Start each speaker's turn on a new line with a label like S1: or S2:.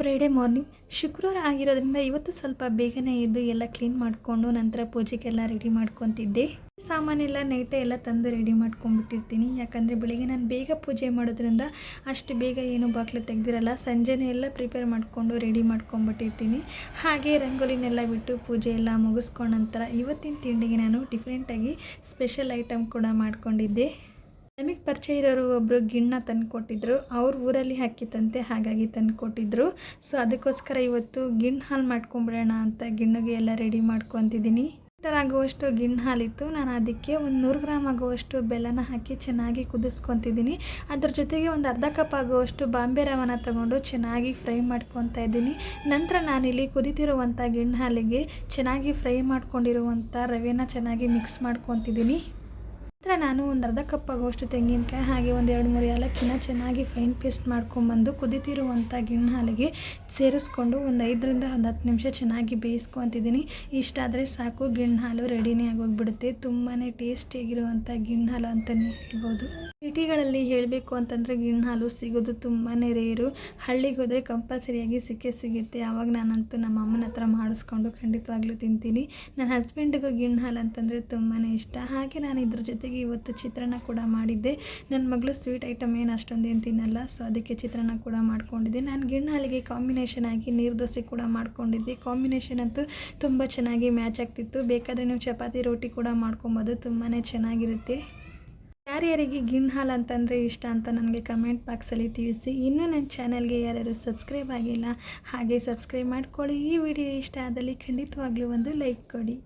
S1: Friday morning ಶುಕ್ರವಾರ ಆಗಿರೋದ್ರಿಂದ ಇವತ್ತು ಸ್ವಲ್ಪ ಬೇಗನೆ ಎದ್ದು ಎಲ್ಲ ಕ್ಲೀನ್ ಮಾಡಿಕೊಂಡು ನಂತರ ಪೂಜೆಗೆಲ್ಲ ರೆಡಿ ಮಾಡ್ಕೊತಿದ್ದೆ. ಸಾಮಾನೆಲ್ಲ ನೈಟೇ ಎಲ್ಲ ತಂದು ರೆಡಿ ಮಾಡ್ಕೊಂಡ್ಬಿಟ್ಟಿರ್ತೀನಿ. ಯಾಕಂದರೆ ಬೆಳಿಗ್ಗೆ ನಾನು ಬೇಗ ಪೂಜೆ ಮಾಡೋದ್ರಿಂದ ಅಷ್ಟು ಬೇಗ ಏನು ಬಾಗಿಲು ತೆಗ್ದಿರಲ್ಲ, ಸಂಜೆನೇ ಎಲ್ಲ ಪ್ರಿಪೇರ್ ಮಾಡಿಕೊಂಡು ರೆಡಿ ಮಾಡ್ಕೊಂಡ್ಬಿಟ್ಟಿರ್ತೀನಿ. ಹಾಗೆ ರಂಗೋಲಿನೆಲ್ಲ ಬಿಟ್ಟು ಪೂಜೆ ಎಲ್ಲ ಮುಗಿಸ್ಕೊಂಡ ನಂತರ ಇವತ್ತಿನ ತಿಂಡಿಗೆ ನಾನು ಡಿಫ್ರೆಂಟಾಗಿ ಸ್ಪೆಷಲ್ ಐಟಮ್ ಕೂಡ ಮಾಡ್ಕೊಂಡಿದ್ದೆ. ನಮಗೆ ಪರಿಚಯ ಇರೋರು ಒಬ್ಬರು ಗಿಣ್ಣ ತಂದುಕೊಟ್ಟಿದ್ರು. ಅವ್ರ ಊರಲ್ಲಿ ಹಾಕಿತ್ತಂತೆ ಹಾಗಾಗಿ ತಂದು ಕೊಟ್ಟಿದ್ರು ಸೊ ಅದಕ್ಕೋಸ್ಕರ ಇವತ್ತು ಗಿಣ್ಣು ಹಾಲು ಮಾಡ್ಕೊಂಬಿಡೋಣ ಅಂತ ಗಿಣ್ಣಗೆ ಎಲ್ಲ ರೆಡಿ ಮಾಡ್ಕೊತಿದ್ದೀನಿ. ಲೀಟರ್ ಆಗುವಷ್ಟು ಗಿಣ್ಣು ಹಾಲಿತ್ತು ನಾನು ಅದಕ್ಕೆ ಒಂದು ನೂರು ಗ್ರಾಮ್ ಆಗುವಷ್ಟು ಬೆಲ್ಲನ ಹಾಕಿ ಚೆನ್ನಾಗಿ ಕುದಿಸ್ಕೊತಿದ್ದೀನಿ. ಅದ್ರ ಜೊತೆಗೆ ಒಂದು ಅರ್ಧ ಕಪ್ ಆಗುವಷ್ಟು ಬಾಂಬೆ ರವನ ತಗೊಂಡು ಚೆನ್ನಾಗಿ ಫ್ರೈ ಮಾಡ್ಕೊತಾ ಇದ್ದೀನಿ. ನಂತರ ನಾನಿಲ್ಲಿ ಕುದಿತಿರುವಂಥ ಗಿಣ್ಣು ಹಾಲಿಗೆ ಚೆನ್ನಾಗಿ ಫ್ರೈ ಮಾಡ್ಕೊಂಡಿರುವಂಥ ರವೆನ ಚೆನ್ನಾಗಿ ಮಿಕ್ಸ್ ಮಾಡ್ಕೊತಿದ್ದೀನಿ. ನಂತರ ನಾನು ಒಂದು ಅರ್ಧ ಕಪ್ ಆಗುವಷ್ಟು ತೆಂಗಿನಕಾಯಿ ಹಾಗೆ ಒಂದು ಎರಡು ಮೂರು ಏಲಕ್ಕಿನ ಚೆನ್ನಾಗಿ ಫೈನ್ ಪೇಸ್ಟ್ ಮಾಡ್ಕೊಂಬಂದು ಕುದಿತಿರುವಂಥ ಗಿಣ್ಣು ಹಾಲಿಗೆ ಸೇರಿಸ್ಕೊಂಡು ಒಂದು ಐದರಿಂದ ಒಂದು ಹತ್ತು ನಿಮಿಷ ಚೆನ್ನಾಗಿ ಬೇಯಿಸ್ಕೊತಿದ್ದೀನಿ. ಇಷ್ಟಾದರೆ ಸಾಕು ಗಿಣ್ಣು ಹಾಲು ರೆಡಿನೇ ಆಗೋಗ್ಬಿಡುತ್ತೆ. ತುಂಬಾ ಟೇಸ್ಟಿಯಾಗಿರುವಂಥ ಗಿಣ್ಣು ಹಾಲು ಅಂತಲೇ ಹೇಳ್ಬೋದು. ಸಿಟಿಗಳಲ್ಲಿ ಹೇಳಬೇಕು ಅಂತಂದರೆ ಗಿಣ್ಣು ಹಾಲು ಸಿಗೋದು ತುಂಬಾ ರೇರು. ಹಳ್ಳಿಗೆ ಹೋದರೆ ಕಂಪಲ್ಸರಿಯಾಗಿ ಸಿಕ್ಕೇ ಸಿಗುತ್ತೆ. ಆವಾಗ ನಾನಂತೂ ನಮ್ಮ ಅಮ್ಮನ ಹತ್ರ ಮಾಡಿಸ್ಕೊಂಡು ಖಂಡಿತವಾಗ್ಲೂ ತಿಂತೀನಿ. ನನ್ನ ಹಸ್ಬೆಂಡಿಗೂ ಗಿಣ್ಣು ಹಾಲು ಅಂತಂದರೆ ತುಂಬಾ ಇಷ್ಟ. ಹಾಗೆ ನಾನು ಇದ್ರ ಜೊತೆಗೆ ಇವತ್ತು ಚಿತ್ರಾನ್ನ ಕೂಡ ಮಾಡಿದ್ದೆ. ನನ್ನ ಮಗಳು ಸ್ವೀಟ್ ಐಟಮ್ ಏನು ಅಷ್ಟೊಂದೇನು ತಿನ್ನಲ್ಲ, ಸೊ ಅದಕ್ಕೆ ಚಿತ್ರಾನ್ನ ಕೂಡ ಮಾಡಿಕೊಂಡಿದ್ದೆ. ನಾನು ಗಿಣ್ಣು ಹಾಲಿಗೆ ಕಾಂಬಿನೇಷನ್ ಆಗಿ ನೀರು ದೋಸೆ ಕೂಡ ಮಾಡ್ಕೊಂಡಿದ್ದೆ. ಕಾಂಬಿನೇಷನ್ ಅಂತೂ ತುಂಬ ಚೆನ್ನಾಗಿ ಮ್ಯಾಚ್ ಆಗ್ತಿತ್ತು. ಬೇಕಾದರೆ ನೀವು ಚಪಾತಿ, ರೋಟಿ ಕೂಡ ಮಾಡ್ಕೊಬೋದು. ತುಂಬಾ ಚೆನ್ನಾಗಿರುತ್ತೆ. ಯಾರ್ಯಾರಿಗೆ ಗಿಣ್ ಹಾಲು ಅಂತಂದರೆ ಇಷ್ಟ ಅಂತ ನನಗೆ ಕಮೆಂಟ್ ಬಾಕ್ಸಲ್ಲಿ ತಿಳಿಸಿ. ಇನ್ನೂ ನನ್ನ ಚಾನಲ್ಗೆ ಯಾರ್ಯಾರು ಸಬ್ಸ್ಕ್ರೈಬ್ ಆಗಿಲ್ಲ, ಹಾಗೆ ಸಬ್ಸ್ಕ್ರೈಬ್ ಮಾಡ್ಕೊಳ್ಳಿ. ಈ ವಿಡಿಯೋ ಇಷ್ಟ ಆದಲ್ಲಿ ಖಂಡಿತವಾಗ್ಲೂ ಒಂದು ಲೈಕ್ ಕೊಡಿ.